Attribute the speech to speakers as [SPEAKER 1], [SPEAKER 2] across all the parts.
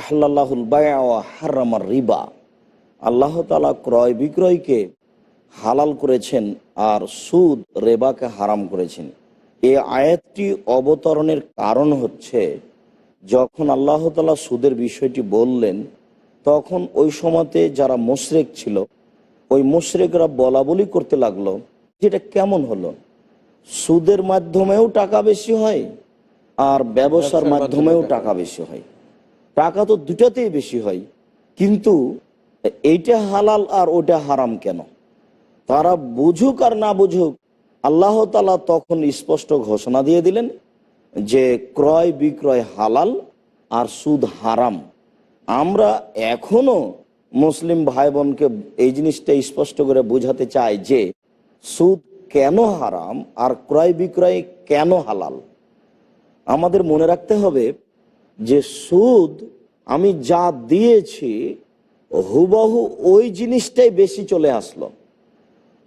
[SPEAKER 1] আহ্লাহুল বায়া হারামার রিবা। আল্লাহ তালা ক্রয় বিক্রয়কে হালাল করেছেন আর সুদ রেবাকে হারাম করেছেন। এই আয়াতটি অবতরণের কারণ হচ্ছে যখন আল্লাহ তালা সুদের বিষয়টি বললেন তখন ওই সময়তে যারা মোশরেক ছিল ওই মোশরেকরা বলা বলি করতে লাগল যেটা কেমন হলো? সুদের মাধ্যমেও টাকা বেশি হয় আর ব্যবসার মাধ্যমেও টাকা বেশি হয়। টাকা তো দুটাতেই বেশি হয়, কিন্তু এইটা হালাল আর ওটা হারাম কেন? তারা বুঝুক আর না বুঝুক, আল্লাহ তালা তখন স্পষ্ট ঘোষণা দিয়ে দিলেন যে ক্রয় বিক্রয় হালাল আর সুদ হারাম। আমরা এখনও মুসলিম ভাই বোনকে এই জিনিসটা স্পষ্ট করে বোঝাতে চাই যে সুদ কেন হারাম আর ক্রয় বিক্রয় কেন হালাল? আমাদের মনে রাখতে হবে যে সুদ আমি যা দিয়েছি, হুবহু ওই জিনিসটাই বেশি চলে আসলো।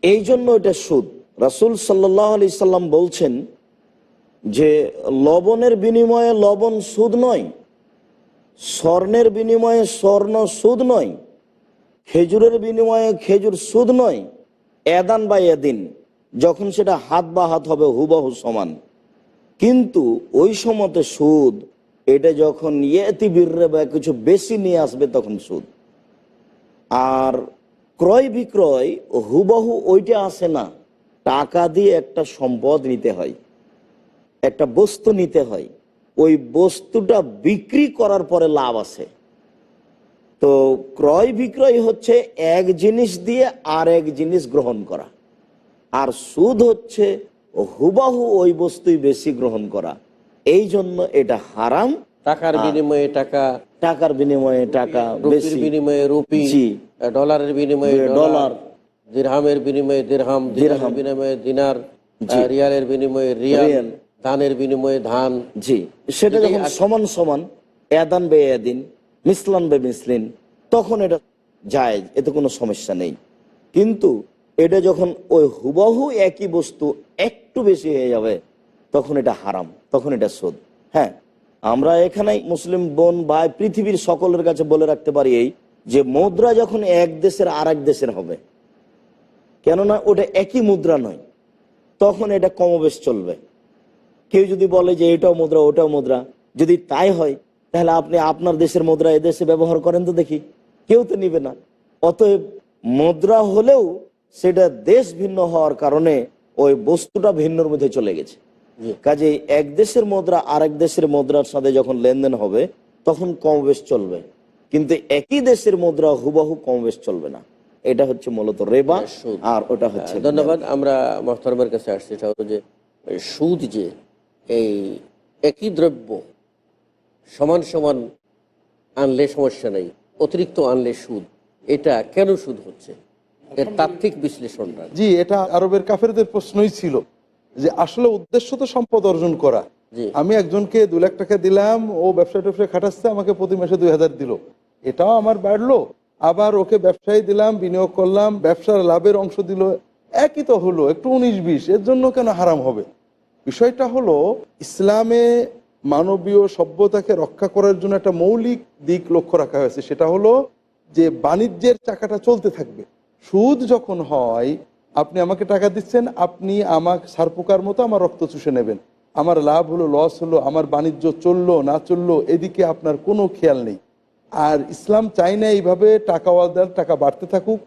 [SPEAKER 1] এই জন্য এটা সুদ। রাসুল সাল্লাহ আলি সাল্লাম বলছেন যে, লবণের বিনিময়ে লবণ সুদ নয়, স্বর্ণের বিনিময়ে স্বর্ণ সুদ নয়, খেজুরের বিনিময়ে খেজুর সুদ নয়, এদান বা এদিন, যখন সেটা হাত বা হাত হবে, হুবহু সমান। কিন্তু ওই সময়তে সুদ এটা যখন ইয়েতি বীররে বা কিছু বেশি নিয়ে আসবে তখন সুদ। আর ক্রয় বিক্রয় হুবহু ওইটা আসে না। টাকা দিয়ে একটা সম্পদ নিতে হয়, একটা বস্তু নিতে হয়। ওই বস্তুটা বিক্রি করার পরে লাভ আছে তো ক্রয় বিক্রয় হচ্ছে এক জিনিস দিয়ে আর এক জিনিস গ্রহণ করা। আর সুদ হচ্ছে হুবাহু ওই বস্তুই বেশি গ্রহণ করা। এই জন্য এটা হারাম।
[SPEAKER 2] টাকার বিনিময়ে টাকা
[SPEAKER 1] টাকার বিনিময়ে টাকা
[SPEAKER 2] বিনিময়ে রুপি ডলারের বিনিময়ে
[SPEAKER 1] ডলার।
[SPEAKER 2] দিরহামের বিনিময়ে দিরহাম দিরহামের বিনিময়ে দিনার রিয়ালের বিনিময়ে রিয়াল। ধানের বিনিময়ে ধান
[SPEAKER 1] জি। সেটা যখন সমান সমান এদান বে এদিন মিসলান বে মিসলিন তখন এটা যায় এতে কোনো সমস্যা নেই। কিন্তু এটা যখন ওই হুবহু একই বস্তু একটু বেশি হয়ে যাবে তখন এটা হারাম, তখন এটা সুদ। হ্যাঁ আমরা এখানে মুসলিম বোন ভাই পৃথিবীর সকলের কাছে বলে রাখতে পারি এই যে মুদ্রা যখন এক দেশের আর দেশের হবে, কেননা ওটা একই মুদ্রা নয়, তখন এটা কমবেশ চলবে। কেউ যদি বলে যে এটাও মুদ্রা, ওটাও মুদ্রা, যদি তাই হয়, তাহলে আপনি আপনার দেশের মুদ্রা এদেশে ব্যবহার করেন তো দেখি, কেউ তো নিবে না। অতএব মুদ্রা হলেও সেটা দেশ ভিন্ন হওয়ার কারণে ওই বস্তুটা ভিন্নর মধ্যে চলে গেছে।
[SPEAKER 2] জি।
[SPEAKER 1] কাজে এক দেশের মুদ্রা আরেক দেশের মুদ্রার সাথে যখন লেনদেন হবে তখন কম বেশ চলবে। কিন্তু একই দেশের মুদ্রা হুবহু কম বেশ চলবে না। এটা হচ্ছে মূলত রেবা
[SPEAKER 2] সুদ।
[SPEAKER 1] আর ওটা হচ্ছে
[SPEAKER 2] হ্যাঁ, ধন্যবাদ। আমরা মোহতারমের কাছে আসছি হলো যে সুদ যে এই একই দ্রব্য সমান সমান আনলে সমস্যা নেই অতিরিক্ত আনলে সুদ। এটা কেন সুদ হচ্ছে? এর তাত্ত্বিক বিশ্লেষণটা।
[SPEAKER 3] জি এটা আরবের কাফেরদের প্রশ্নই ছিল। যে আসলে উদ্দেশ্য তো সম্পদ অর্জন করা। আমি একজনকে দু লাখ টাকা দিলাম ও ব্যবসা ট্যাবসা খাটাচ্ছে আমাকে প্রতি মাসে দুই হাজার দিল। এটাও আমার বাড়লো। আবার ওকে ব্যবসায় দিলাম বিনিয়োগ করলাম ব্যবসার লাভের অংশ দিল। একই তো হলো একটু উনিশ বিশ এর জন্য কেন হারাম হবে? বিষয়টা হলো ইসলামে মানবীয় সভ্যতাকে রক্ষা করার জন্য একটা মৌলিক দিক লক্ষ্য রাখা হয়েছে। সেটা হলো যে বাণিজ্যের চাকাটা চলতে থাকবে। সুদ যখন হয় আপনি আমাকে টাকা দিচ্ছেন, আপনি আমাকে সারপোকার মতো আমার রক্ত চুষে নেবেন। আমার লাভ হলো, লস হলো, আমার বাণিজ্য চলল, না চলল, এদিকে আপনার কোনো খেয়াল নেই। আর ইসলাম চাই না এইভাবে টাকাওয়ালদার টাকা বাড়তে থাকুক,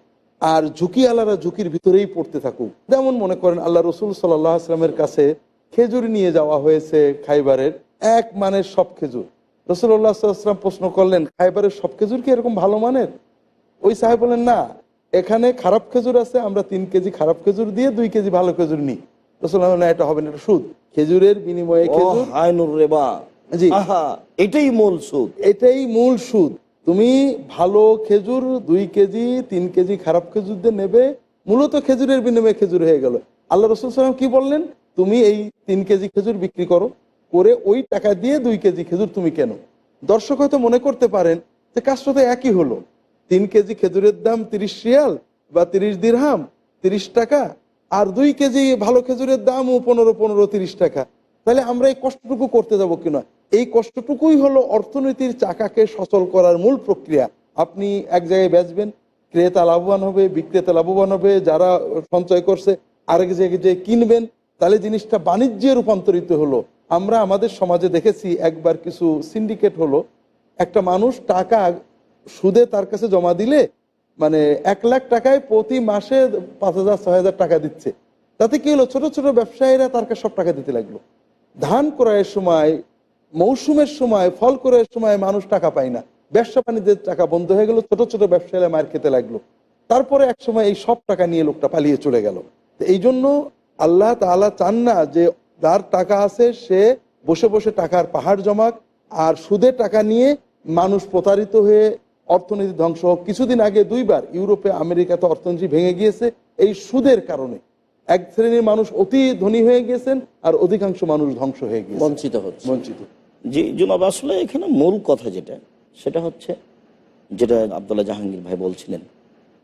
[SPEAKER 3] আর ঝুঁকি আলারা ঝুঁকির ভিতরেই পড়তে থাকুক। যেমন মনে করেন, আল্লাহ রসুল সাল্লাহ আসলামের কাছে খেজুর নিয়ে যাওয়া হয়েছে খাইবারের, এক মানের সব খেজুর। রসুল্লাহ সাল্লাম প্রশ্ন করলেন, খাইবারের সব খেজুর কি এরকম ভালো মানের? ওই সাহেব বলেন না এখানে খারাপ খেজুর আছে আমরা তিন কেজি খারাপ খেজুর দিয়ে দুই কেজি ভালো খেজুর নিই। রসুল্লাহ না এটা হবে না এটা সুদ। খেজুরের বিনিময়ে খেজুর
[SPEAKER 1] রেবা।
[SPEAKER 3] জি।
[SPEAKER 1] এটাই মূল সুদ।
[SPEAKER 3] এটাই মূল সুদ। তুমি ভালো খেজুর দুই কেজি তিন কেজি খারাপ খেজুর দিয়ে নেবে মূলত খেজুরের বিনিময়ে খেজুর হয়ে গেল। আল্লাহ রসুল সালাম কি বললেন? তুমি এই তিন কেজি খেজুর বিক্রি করো করে ওই টাকা দিয়ে দুই কেজি খেজুর তুমি কেন। দর্শক হয়তো মনে করতে পারেন যে কাজটা তো একই হলো। তিন কেজি খেজুরের দাম তিরিশ রিয়াল বা তিরিশ দিরহাম, তিরিশ টাকা। আর দুই কেজি ভালো খেজুরের দামও পনেরো পনেরো, তিরিশ টাকা। তাহলে আমরা এই কষ্টটুকু করতে যাব কিনা এই কষ্টটুকুই হলো অর্থনীতির চাকাকে সচল করার মূল প্রক্রিয়া। আপনি এক জায়গায় বেচবেন, ক্রেতা লাভবান হবে, বিক্রেতা লাভবান হবে, যারা সঞ্চয় করছে, আরেক জায়গায় যে কিনবেন। তাহলে জিনিসটা বাণিজ্যে রূপান্তরিত হলো। আমরা আমাদের সমাজে দেখেছি একবার কিছু সিন্ডিকেট হলো, একটা মানুষ টাকা সুদে তার কাছে জমা দিলে মানে এক লাখ টাকায় প্রতি মাসে পাঁচ হাজার, ছয় হাজার টাকা দিচ্ছে। তাতে কি হলো? ছোট ছোট ব্যবসায়ীরা তার কাছে সব টাকা দিতে লাগল। ধান ক্রয়ের সময়, মৌসুমের সময়, ফল ক্রয়ের সময় মানুষ টাকা পায় না। ব্যবসা বাণিজ্যের টাকা বন্ধ হয়ে গেল, ছোট ছোট ব্যবসায়ীরা মার খেতে লাগল। তারপরে এক সময় এই সব টাকা নিয়ে লোকটা পালিয়ে চলে গেল। এই জন্য আল্লাহ তাআলা চান না যে যার টাকা আছে সে বসে বসে টাকার পাহাড় জমাক, আর সুদের টাকা নিয়ে মানুষ প্রতারিত হয়ে অর্থনীতি ধ্বংস হোক। কিছুদিন আগে দুইবার ইউরোপে আমেরিকাতে অর্থনীতি ভেঙে গিয়েছে এই সুদের কারণে। এক শ্রেণির মানুষ অতি ধনী হয়ে গিয়েছেন আর অধিকাংশ মানুষ ধ্বংস হয়ে গিয়েছে।
[SPEAKER 2] বঞ্চিত হচ্ছে।
[SPEAKER 3] বঞ্চিত।
[SPEAKER 1] জি জুনাব আসলে এখানে মূল কথা যেটা সেটা হচ্ছে যেটা আবদুল্লাহ জাহাঙ্গীর ভাই বলছিলেন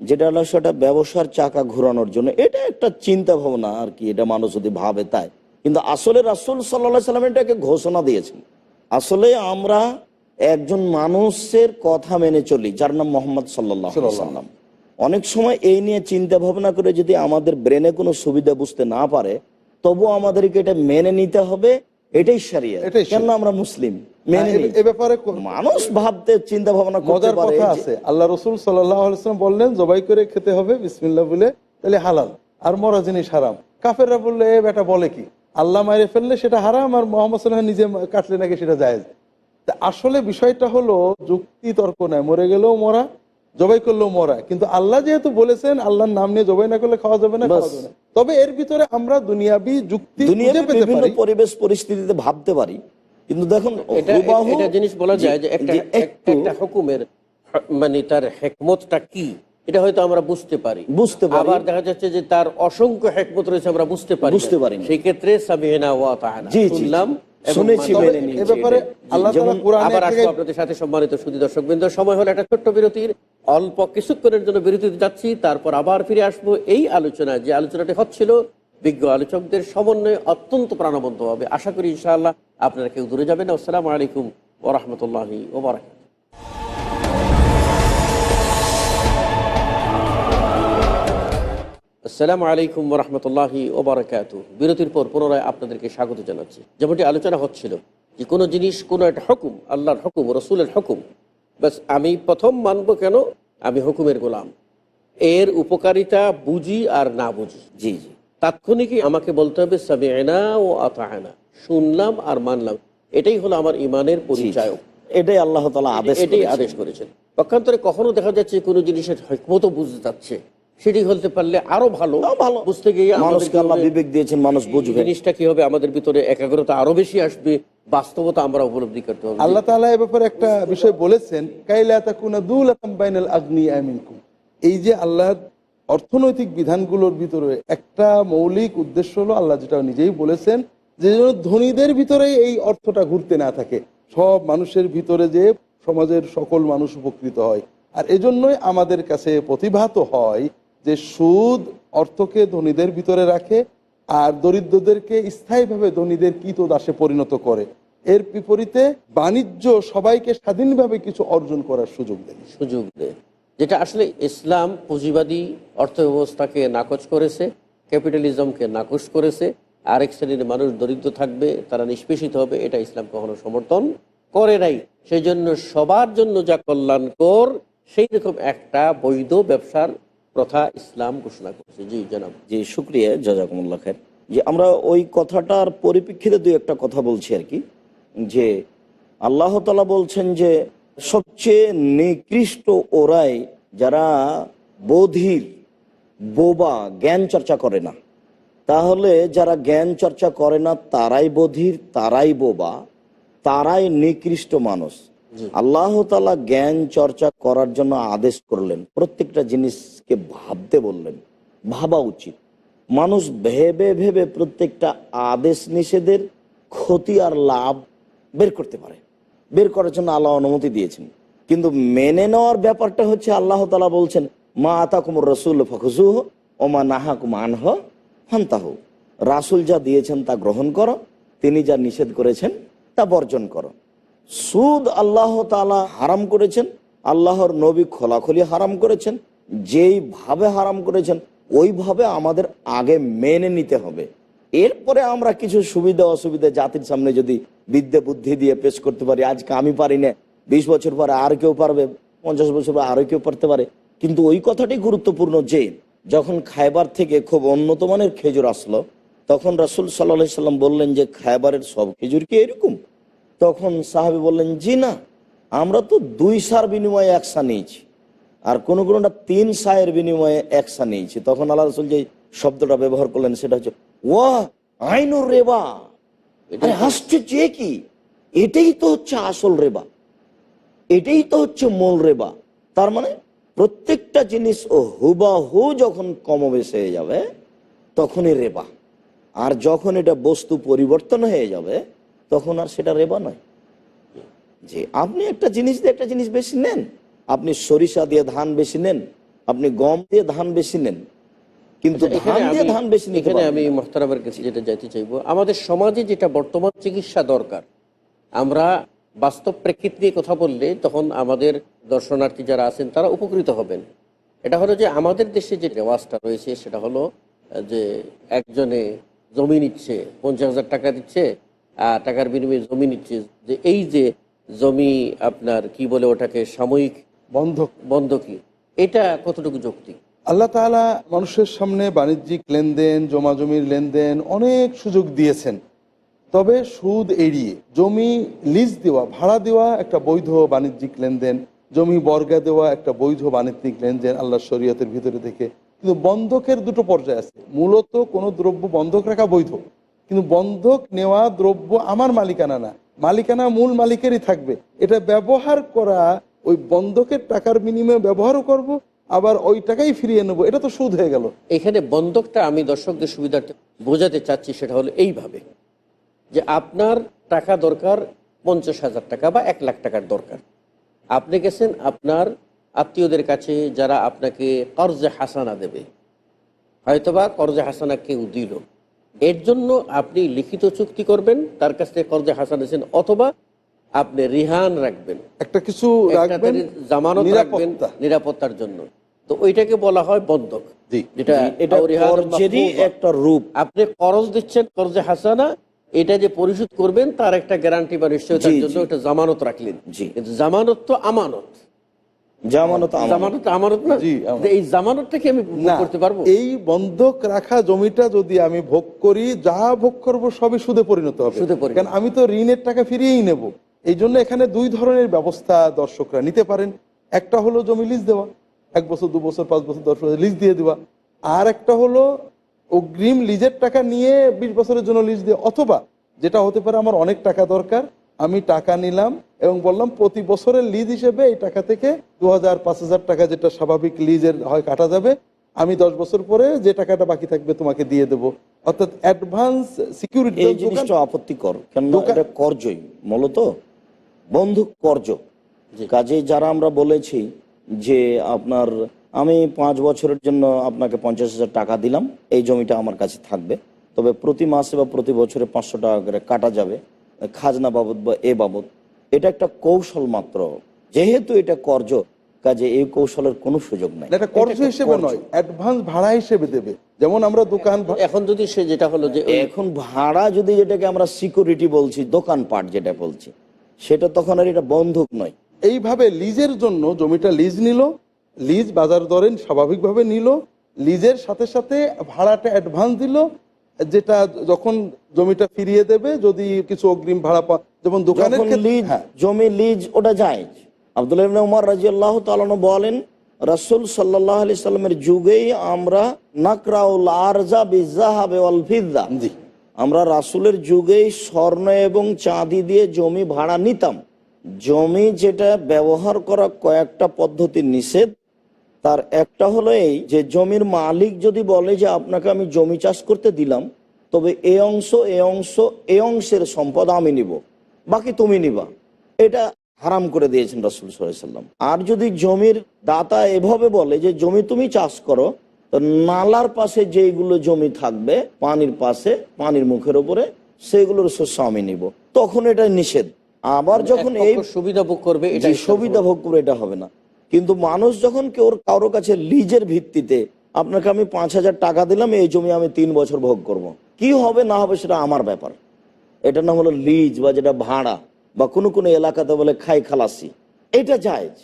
[SPEAKER 1] যেটা হলো সেটা ব্যবসার চাকা ঘোরানোর জন্য। এটা একটা চিন্তা ভাবনা আর কি এটা মানুষ যদি ভাবে তাই। কিন্তু আসলে রাসুল সাল্লাহ সাল্লাম এটাকে ঘোষণা দিয়েছেন। আসলে আমরা একজন মানুষের কথা মেনে চলি যার নাম মোহাম্মদ সাল্লাহ সাল্লাম। অনেক সময় এই নিয়ে চিন্তা ভাবনা করে যদি আমাদের ব্রেনে কোনো সুবিধা বুঝতে না পারে তবু আমাদেরকে এটা মেনে নিতে হবে এটাই সারিয়া কেন আমরা মুসলিম
[SPEAKER 3] কো-
[SPEAKER 1] মানুষ ভাবতে চিন্তা ভাবনা করতে
[SPEAKER 3] মজার কথা আছে আল্লাহ রসুল সাল্লাম বললেন জবাই করে খেতে হবে বিসমিল্লা বলে তাহলে হালাল। আর মরা জিনিস হারাম। কাফেররা বললে এ বেটা বলে কি? আল্লাহ মারে ফেললে সেটা হারাম আর মোহাম্মদ সাল্লাহ নিজে কাটলে নাকি সেটা জায়েজ। তা আসলে বিষয়টা হলো যুক্তি তর্ক নয় মরে গেলেও মরা জবাই করলেও মরা। কিন্তু আল্লাহ যেহেতু বলেছেন আল্লাহর নাম নিয়ে জবাই না করলে খাওয়া যাবে না খাওয়া যাবে না। তবে এর ভিতরে আমরা দুনিয়াবি যুক্তি
[SPEAKER 1] বিভিন্ন পরিবেশ পরিস্থিতিতে ভাবতে পারি। কিন্তু দেখুন
[SPEAKER 2] এটা জিনিস বলা যায় যে একটা
[SPEAKER 1] একটু
[SPEAKER 2] হুকুমের মানে তার হেকমতটা কি? এটা হয়তো আমরা বুঝতে পারি।
[SPEAKER 1] বুঝতে পারি।
[SPEAKER 2] আবার দেখা যাচ্ছে যে তার অসংখ্য হেকমত রয়েছে আমরা বুঝতে পারি
[SPEAKER 1] বুঝতে পারি।
[SPEAKER 2] সেই ক্ষেত্রে সামিনা ওয়া
[SPEAKER 1] জি।
[SPEAKER 2] শুনলাম
[SPEAKER 1] শুনেছি, মেনে নিয়েছি
[SPEAKER 3] ব্যাপারে আল্লাহ তাআলা কোরআনে
[SPEAKER 2] আবার আসব আপনাদের সাথে সম্মানিত সুদী দর্শক বৃন্দ সময় হলো একটা ছোট্ট বিরতির অল্প কিছুক্ষণের জন্য বিরতিতে যাচ্ছি তারপর আবার ফিরে আসব এই আলোচনা যে আলোচনাটি হচ্ছিল বিজ্ঞ আলোচকদের সমন্বয়ে অত্যন্ত প্রাণবন্ত হবে। আশা করি ইনশাআল্লাহ আপনারা কেউ দূরে যাবেন আসসালাম আসসালামু আলাইকুম ওরহমতুল্লাহি ওবরাকাত আসসালামু আলাইকুম রহমতুল্লাহি ওবরাকাত বিরতির পর পুনরায় আপনাদেরকে স্বাগত জানাচ্ছি। যেমনটি আলোচনা হচ্ছিল যে কোনো জিনিস কোনো একটা হুকুম আল্লাহর হুকুম রসুলের হুকুম বাস আমি প্রথম মানব কেন? আমি হুকুমের গোলাম। এর উপকারিতা বুঝি আর না বুঝি।
[SPEAKER 1] জি জি।
[SPEAKER 2] তাৎক্ষণিকই আমাকে বলতে হবে সাবিনা ও আতাহানা শুনলাম আর মানলাম। এটাই হলো আমার ইমানের
[SPEAKER 1] জি, জি।
[SPEAKER 2] পরিচয়।
[SPEAKER 1] এটাই আল্লাহ তালা আদেশ
[SPEAKER 2] এটাই আদেশ করেছেন। পক্ষান্তরে কখনো দেখা যাচ্ছে কোনো জিনিসের হকমতও বুঝতে যাচ্ছে সেটি হতে পারলে আরও ভালো।
[SPEAKER 1] ভালো।
[SPEAKER 2] বুঝতে গিয়ে আমাদের
[SPEAKER 1] মানুষকে
[SPEAKER 2] কি
[SPEAKER 1] আল্লাহ বিবেক দিয়েছেন মানুষ বুঝবে।
[SPEAKER 2] জিনিসটা কি হবে আমাদের ভিতরে একাগ্রতা আরও বেশি আসবে বাস্তবতা আমরা উপলব্ধি করতে হবে।
[SPEAKER 3] আল্লাহ তাআলা এ ব্যাপারে একটা বিষয় বলেছেন কাইলা তাকুনা দুলাতাম বাইনাল আগনি আমিনকুম। এই যে আল্লাহ অর্থনৈতিক বিধানগুলোর ভিতরে একটা মৌলিক উদ্দেশ্য হলো আল্লাহ যেটা নিজেই বলেছেন যে যেন ধনীদের ভিতরে এই অর্থটা ঘুরতে না থাকে। সব মানুষের ভিতরে যে সমাজের সকল মানুষ উপকৃত হয়। আর এজন্যই আমাদের কাছে প্রতিভাত হয় যে সুদ অর্থকে ধনীদের ভিতরে রাখে আর দরিদ্রদেরকে স্থায়ীভাবে ধনীদের দাসে পরিণত করে। এর বিপরীতে বাণিজ্য সবাইকে স্বাধীনভাবে কিছু অর্জন করার সুযোগ দেয়।
[SPEAKER 2] সুযোগ দেয়। যেটা আসলে ইসলাম পুঁজিবাদী অর্থ ব্যবস্থাকে নাকচ করেছে, ক্যাপিটালিজমকে নাকচ করেছে। আরেক শ্রেণির মানুষ দরিদ্র থাকবে, তারা নিষ্পেষিত হবে, এটা ইসলাম কখনো সমর্থন করে নাই। সেই জন্য সবার জন্য যা কল্যাণকর সেই রকম একটা বৈধ ব্যবসার প্রথা ইসলাম ঘোষণা করছে। জি, জানাব।
[SPEAKER 1] জি, শুক্রিয়া, জাজাকুমুল্লাহ খের যে আমরা ওই কথাটার পরিপ্রেক্ষিতে দুই একটা কথা বলছি আর কি। যে আল্লাহ তালা বলছেন যে, সবচেয়ে নিকৃষ্ট ওরাই যারা বধির, বোবা, জ্ঞান চর্চা করে না, তাহলে যারা জ্ঞান চর্চা করে না, তারাই বধির, তারাই বোবা, তারাই নিকৃষ্ট মানুষ। আল্লাহ তালা জ্ঞান চর্চা করার জন্য আদেশ করলেন, প্রত্যেকটা জিনিসকে ভাবতে বললেন, ভাবা উচিত। মানুষ ভেবে ভেবে প্রত্যেকটা আদেশ নিষেধের ক্ষতি আর লাভ বের করতে পারে। বের করার জন্য আল্লাহ অনুমতি দিয়েছেন। কিন্তু মেনে নেওয়ার ব্যাপারটা হচ্ছে আল্লাহ তালা বলছেন, মা আতা কুমর রসুল ফখজুহ ও মা নাহা কুমান হান্তাহ রাসুল যা দিয়েছেন তা গ্রহণ করো, তিনি যা নিষেধ করেছেন তা বর্জন করো। সুদ আল্লাহ তালা হারাম করেছেন, আল্লাহর নবী খোলাখুলি হারাম করেছেন যেইভাবে হারাম করেছেন ওইভাবে আমাদের আগে মেনে নিতে হবে। এরপরে আমরা কিছু সুবিধা অসুবিধা জাতির সামনে যদি বিদ্যা বুদ্ধি দিয়ে পেশ করতে পারি, আজকে আমি পারি না, বিশ বছর পরে আর কেউ পারবে, পঞ্চাশ বছর পরে আরও কেউ পারতে পারে। কিন্তু ওই কথাটি গুরুত্বপূর্ণ যে, যখন খাইবার থেকে খুব উন্নত মানের খেজুর আসলো, তখন রাসুল সাল্লাহ সাল্লাম বললেন যে, খাইবারের সব খেজুর কি এরকম? তখন সাহাবি বললেন, জি না, আমরা তো দুই সার বিনিময়ে একসা নিয়েছি, আর কোনো কোনোটা তিন সায়ের বিনিময়ে একসা নিয়েছি। তখন আল্লাহ রসুল যে শব্দটা ব্যবহার করলেন, সেটা হচ্ছে, ওয়া আইনুর রেবা। আরে আশ্চর্য, এ কি? এটাই তো হচ্ছে আসল রেবা, এটাই তো হচ্ছে মূল রেবা। তার মানে প্রত্যেকটা জিনিস ও হুবাহু যখন কমবেশ হয়ে যাবে, তখনই রেবা, আর যখন এটা বস্তু পরিবর্তন হয়ে যাবে তখন আর সেটা রেবা নয় যে আপনি একটা জিনিস দিয়ে একটা জিনিস বেশি নেন আপনি সরিষা দিয়ে ধান বেশি নেন আপনি গম দিয়ে ধান বেশি নেন কিন্তু
[SPEAKER 2] আচ্ছা,
[SPEAKER 1] ধান দিয়ে ধান বেশি
[SPEAKER 2] এখানে আমি। মোহতারামের কাছে যেটা যাইতে চাইব আমাদের সমাজে যেটা বর্তমান চিকিৎসা দরকার আমরা বাস্তব প্রেক্ষিত নিয়ে কথা বললে তখন আমাদের দর্শনার্থী যারা আছেন তারা উপকৃত হবেন এটা হলো যে আমাদের দেশে যে রেওয়াজটা রয়েছে সেটা হলো যে একজনে জমি নিচ্ছে পঞ্চাশ হাজার টাকা দিচ্ছে টাকার বিনিময়ে জমি নিচ্ছে যে এই যে জমি আপনার কি বলে ওটাকে সাময়িক
[SPEAKER 3] বন্ধক।
[SPEAKER 2] বন্ধকি এটা কতটুকু যৌক্তিক?
[SPEAKER 3] আল্লাহ তাআলা মানুষের সামনে বাণিজ্যিক লেনদেন জমা জমির লেনদেন অনেক সুযোগ দিয়েছেন। তবে সুদ এড়িয়ে জমি লিজ দেওয়া ভাড়া দেওয়া একটা বৈধ বাণিজ্যিক লেনদেন জমি বর্গা দেওয়া একটা বৈধ বাণিজ্যিক লেনদেন আল্লাহ শরীয়তের ভিতরে থেকে কিন্তু বন্ধকের দুটো পর্যায়ে আছে। মূলত কোনো দ্রব্য বন্ধক রাখা বৈধ। কিন্তু বন্ধক নেওয়া দ্রব্য আমার মালিকানা না। মালিকানা মূল মালিকেরই থাকবে। এটা ব্যবহার করা, ওই বন্ধকের টাকার বিনিময়ে ব্যবহারও করব, আবার ওই টাকাই ফিরিয়ে নেব, এটা তো সুদ হয়ে গেল।
[SPEAKER 2] এখানে বন্ধকটা আমি দর্শকদের সুবিধার্থে বোঝাতে চাচ্ছি, সেটা হলো এইভাবে, যে আপনার টাকা দরকার পঞ্চাশ হাজার টাকা বা এক লাখ টাকার দরকার। আপনি গেছেন আপনার আত্মীয়দের কাছে, যারা আপনাকে কর্জে হাসানা দেবে। হয়তোবা কর্জে হাসানা কেউ দিল। এর জন্য আপনি লিখিত চুক্তি করবেন তার কাছ থেকে কর্জে হাসানা দিয়েছেন অথবা আপনি রিহান রাখবেন।
[SPEAKER 3] একটা কিছু রাখবেন
[SPEAKER 2] জামানত রাখবেন নিরাপত্তার জন্য। তো ওইটাকে বলা হয় বন্ধক। যেটা
[SPEAKER 1] এটা। একটা রূপ।
[SPEAKER 2] আপনি করজ দিচ্ছেন করজে হাসানা এটা যে পরিশোধ করবেন তার একটা গ্যারান্টি বা নিশ্চয়তার জন্য একটা জামানত রাখলেন।
[SPEAKER 1] জি।
[SPEAKER 2] জামানত তো আমানত। এই
[SPEAKER 3] বন্ধক রাখা জমিটা যদি আমি ভোগ করি যা ভোগ করব সবই সুদে পরিণত হবে। কারণ আমি তো ঋণের টাকা ফিরিয়েই নেব। এই জন্য এখানে দুই ধরনের ব্যবস্থা দর্শকরা নিতে পারেন। একটা হলো জমি লিজ দেওয়া। এক বছর দু বছর পাঁচ বছর দশ বছর লিজ দিয়ে দেওয়া। আর একটা হলো অগ্রিম লিজের টাকা নিয়ে বিশ বছরের জন্য লিজ দেওয়া। অথবা যেটা হতে পারে আমার অনেক টাকা দরকার আমি টাকা নিলাম এবং বললাম প্রতি বছরের লিজ হিসেবে এই টাকা থেকে দু হাজার পাঁচ হাজার টাকা যেটা স্বাভাবিক লিজের হয় কাটা যাবে আমি দশ বছর পরে যে টাকাটা বাকি থাকবে তোমাকে দিয়ে দেবো। অর্থাৎ অ্যাডভান্স সিকিউরিটি
[SPEAKER 1] এই জিনিসটা আপত্তিকর কেননা কর্জই মূলত বন্ধুক কর্জ। কাজে যারা আমরা বলেছি যে আপনার আমি পাঁচ বছরের জন্য আপনাকে পঞ্চাশ হাজার টাকা দিলাম এই জমিটা আমার কাছে থাকবে। তবে প্রতি মাসে বা প্রতি বছরে পাঁচশো টাকা করে কাটা যাবে। খাজনা বাবদ বা এ বাবদ এটা একটা কৌশল মাত্র। যেহেতু এটা কর্জ কাজে এই কৌশলের কোনো সুযোগ নাই।
[SPEAKER 3] এটা কর্জ হিসেবে নয় অ্যাডভান্স ভাড়া হিসেবে দেবে। যেমন আমরা দোকান
[SPEAKER 2] এখন যদি সে যেটা হলো যে
[SPEAKER 1] এখন ভাড়া যদি যেটাকে আমরা সিকিউরিটি বলছি দোকানপাট যেটা বলছি সেটা তখন আর এটা বন্ধক নয়।
[SPEAKER 3] এইভাবে লিজের জন্য জমিটা লিজ নিল লিজ বাজার দরে স্বাভাবিকভাবে নিল লিজের সাথে সাথে ভাড়াটা অ্যাডভান্স দিল যেটা যখন জমিটা ফিরিয়ে দেবে যদি কিছু অগ্রিম ভাড়া পা যেমন দোকানের
[SPEAKER 1] লিজ
[SPEAKER 3] হ্যাঁ,
[SPEAKER 1] জমি লিজ ওটা যায়। আব্দুল্লাহ ইবনে উমর রাজি আল্লাহ তালন বলেন রাসুল সাল্লাহ আলি সাল্লামের যুগেই আমরা নাকরাউল আরজা বিজাহাবে ওয়াল ফিদ্দা।
[SPEAKER 3] জি।
[SPEAKER 1] আমরা রাসুলের যুগেই স্বর্ণ এবং চাঁদি দিয়ে জমি ভাড়া নিতাম। জমি যেটা ব্যবহার করা কয়েকটা পদ্ধতি নিষেধ তার একটা হলো এই যে জমির মালিক যদি বলে যে আপনাকে আমি জমি চাষ করতে দিলাম তবে এ অংশ এ অংশ এ অংশের সম্পদ আমি নিব বাকি তুমি নিবা। এটা হারাম করে দিয়েছেন রাসুল সাল্লাম। আর যদি জমির দাতা এভাবে বলে যে জমি তুমি চাষ করো তো নালার পাশে যেইগুলো জমি থাকবে পানির পাশে পানির মুখের উপরে সেগুলোর শস্য আমি নিব। তখন এটা নিষেধ। আবার যখন এই
[SPEAKER 2] সুবিধা ভোগ করবে এটা
[SPEAKER 1] সুবিধা ভোগ করে এটা হবে না। কিন্তু মানুষ যখন কেউ কারোর কাছে লিজের ভিত্তিতে, আপনাকে আমি পাঁচ হাজার টাকা দিলাম, এই জমি আমি তিন বছর ভোগ করব। কি হবে না হবে সেটা আমার ব্যাপার। এটার নাম হলো লিজ বা যেটা ভাড়া বা কোনো কোনো এলাকাতে বলে খাই খালাসি। এটা জায়েজ।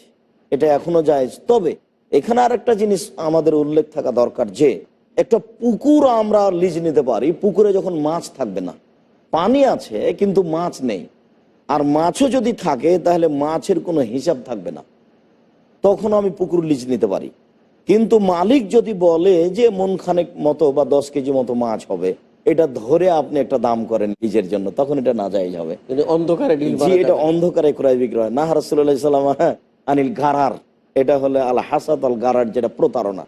[SPEAKER 1] এটা এখনও জায়েজ। তবে এখানে আর একটা জিনিস আমাদের উল্লেখ থাকা দরকার যে, একটা পুকুর আমরা লিজ নিতে পারি, পুকুরে যখন মাছ থাকবে না। পানি আছে, কিন্তু মাছ নেই। আর মাছও যদি থাকে, তাহলে মাছের কোনো হিসাব থাকবে না। তখন আমি পুকুর লিজ নিতে পারি। কিন্তু মালিক যদি বলে যে মন খানেক মতো বা দশ কেজি মতো মাছ হবে এটা ধরে আপনি একটা দাম করেন নিজের জন্য তখন এটা না যাই যাবে
[SPEAKER 2] অন্ধকারে
[SPEAKER 1] এটা অন্ধকারে ক্রয় বিক্রয়। না হ্যাঁ, আনিল গারার এটা হলে আল হাসাত আল গারার যেটা প্রতারণা।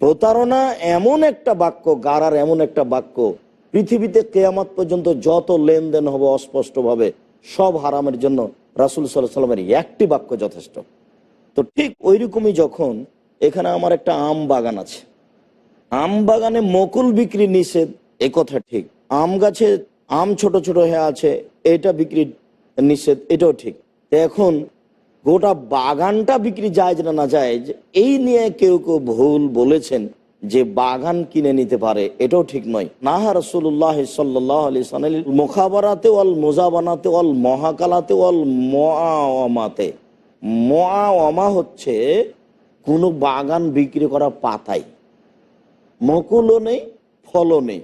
[SPEAKER 1] প্রতারণা এমন একটা বাক্য গারার এমন একটা বাক্য পৃথিবীতে কেয়ামত পর্যন্ত যত লেনদেন হবে অস্পষ্টভাবে সব হারামের জন্য রাসুল সাল্লাহ সাল্লামের একটি বাক্য যথেষ্ট। তো ঠিক ওই রকমই যখন এখানে আমার একটা আম বাগান আছে। আম বাগানে মকুল বিক্রি নিষেধ, এ কথা ঠিক। আম গাছে আম ছোট ছোট হয়ে আছে, এটা বিক্রি নিষেধ, এটাও ঠিক। এখন গোটা বাগানটা বিক্রি যায় না না যায় এই নিয়ে কেউ কেউ ভুল বলেছেন যে বাগান কিনে নিতে পারে, এটাও ঠিক নয়। নাহা রসুল্লাহ সাল্লাহ আলি মোখাবারাতে অল মোজাবানাতে অল মহাকালাতে অল মাতে মোয়া হচ্ছে কোনো বাগান বিক্রি করা পাতাই। মকুলও নেই, ফলও নেই।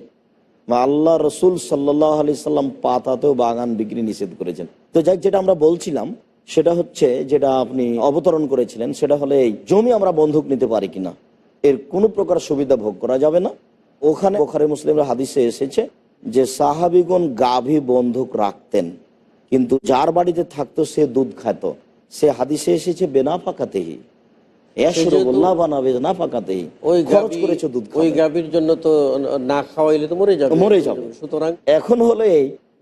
[SPEAKER 1] আল্লাহ রসুল সাল্লাহ আলি সাল্লাম পাতাতেও বাগান বিক্রি নিষেধ করেছেন। তো যাই যেটা আমরা বলছিলাম, সেটা হচ্ছে যেটা আপনি অবতরণ করেছিলেন, সেটা হলে এই, জমি আমরা বন্ধক নিতে পারি কিনা? এর কোনো প্রকার সুবিধা ভোগ করা যাবে না। ওখানে ওখানে মুসলিমরা হাদিসে এসেছে যে সাহাবিগণ গাভী বন্ধক রাখতেন, কিন্তু যার বাড়িতে থাকতো সে দুধ খাত সে হাদিসে এসেছে বেনা ফাঁকাতেই এসরুল্লাহ বানাবে
[SPEAKER 2] ওই
[SPEAKER 1] খরচ
[SPEAKER 2] গাভী-
[SPEAKER 1] করেছে দুধ
[SPEAKER 2] ওই
[SPEAKER 1] খাবে।
[SPEAKER 2] গাভীর জন্য তো না খাওয়াইলে মরে যাবে। সুতরাং
[SPEAKER 1] এখন হলো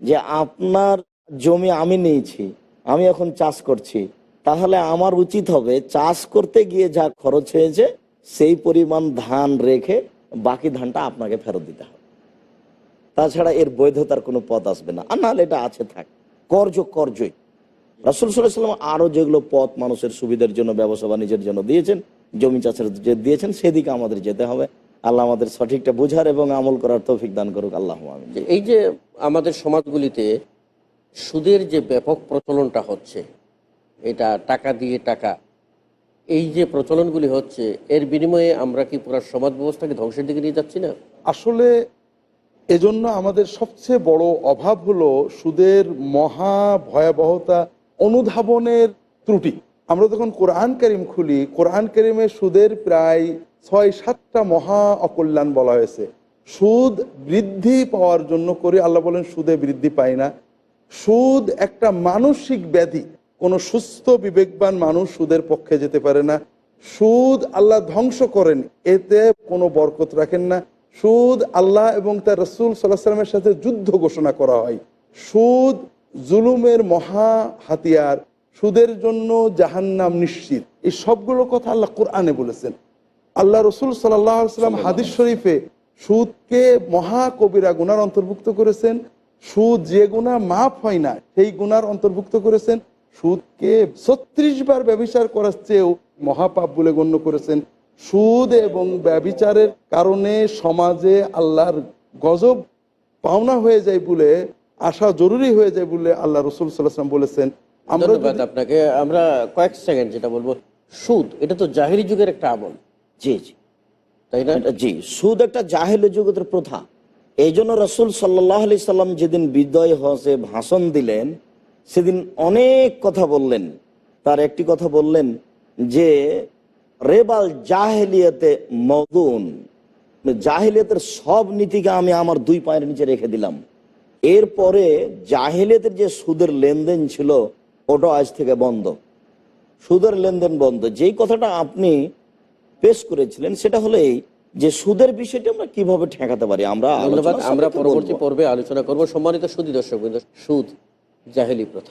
[SPEAKER 1] যে আপনার জমি আমি নিয়েছি আমি এখন চাষ করছি তাহলে আমার উচিত হবে চাষ করতে গিয়ে যা খরচ হয়েছে সেই পরিমাণ ধান রেখে বাকি ধানটা আপনাকে ফেরত দিতে হবে। তাছাড়া এর বৈধতার কোনো পথ আসবে না। আর নাহলে এটা আছে থাক। কর্জ কর্জই রাসুল সাল্লাম আরও যেগুলো পথ মানুষের সুবিধার জন্য ব্যবসা বাণিজ্যের জন্য দিয়েছেন জমি চাষের যে দিয়েছেন সেদিকে আমাদের যেতে হবে। আল্লাহ আমাদের সঠিকটা বোঝার এবং আমল করার তৌফিক দান করুক। আল্লাহ
[SPEAKER 2] এই যে আমাদের সমাজগুলিতে সুদের যে ব্যাপক প্রচলনটা হচ্ছে এটা টাকা দিয়ে টাকা এই যে প্রচলনগুলি হচ্ছে এর বিনিময়ে আমরা কি পুরো সমাজ ব্যবস্থাকে ধ্বংসের দিকে নিয়ে যাচ্ছি না?
[SPEAKER 3] আসলে এজন্য আমাদের সবচেয়ে বড় অভাব হলো সুদের মহা ভয়াবহতা অনুধাবনের ত্রুটি। আমরা যখন কোরআন করিম খুলি, কোরআন করিমে সুদের প্রায় ছয় সাতটা মহা অকল্যাণ বলা হয়েছে। সুদ বৃদ্ধি পাওয়ার জন্য করে আল্লাহ বলেন, সুদে বৃদ্ধি পায় না। সুদ একটা মানসিক ব্যাধি। কোনো সুস্থ, বিবেকবান মানুষ সুদের পক্ষে যেতে পারে না। সুদ আল্লাহ ধ্বংস করেন, এতে কোনো বরকত রাখেন না। সুদ আল্লাহ এবং তার রসুল সাল্লাহ সাল্লামের সাথে যুদ্ধ ঘোষণা করা হয়। সুদ জুলুমের মহা হাতিয়ার, সুদের জন্য জাহান্নাম নিশ্চিত। এই সবগুলো কথা আল্লাহ কোরআনে বলেছেন। আল্লাহ রসুল সাল্লাম হাদিস শরীফে সুদকে মহা কবিরা গুনার অন্তর্ভুক্ত করেছেন। সুদ যে গুণা মাফ হয় না, সেই গুনার অন্তর্ভুক্ত করেছেন। সুদকে ছত্রিশ বার ব্যবচার করার চেয়েও মহাপাপ বলে গণ্য করেছেন। সুদ এবং ব্যবিচারের কারণে সমাজে আল্লাহর গজব পাওনা হয়ে যায় বলে আসা জরুরি হয়ে যায় বলে আল্লাহ রসুল সাল্লাহাম বলেছেন। আমরা
[SPEAKER 2] আপনাকে। আমরা কয়েক সেকেন্ড যেটা বলব সুদ এটা তো জাহিরি যুগের একটা আমল।
[SPEAKER 1] জি জি।
[SPEAKER 2] তাই না?
[SPEAKER 1] এটা জি সুদ একটা জাহেল জগতের প্রথা। এই জন্য রসুল সাল্লাহ আলি সাল্লাম যেদিন বিদয় হসে ভাষণ দিলেন সেদিন অনেক কথা বললেন। তার একটি কথা বললেন যে রেবাল জাহেলিয়াতে মগুন জাহেলিয়াতের সব নীতিকে আমি আমার দুই পায়ের নিচে রেখে দিলাম। এরপরে জাহেলিয়াতের যে সুদের লেনদেন ছিল ওটা আজ থেকে বন্ধ। সুদের লেনদেন বন্ধ। যেই কথাটা আপনি পেশ করেছিলেন সেটা হলো এই যে সুদের বিষয়টি আমরা কীভাবে ঠেকাতে পারি আমরা
[SPEAKER 2] আমরা পরবর্তী পর্বে আলোচনা করব। সম্মানিত সুদী দর্শক সুদ জাহেলি প্রথা।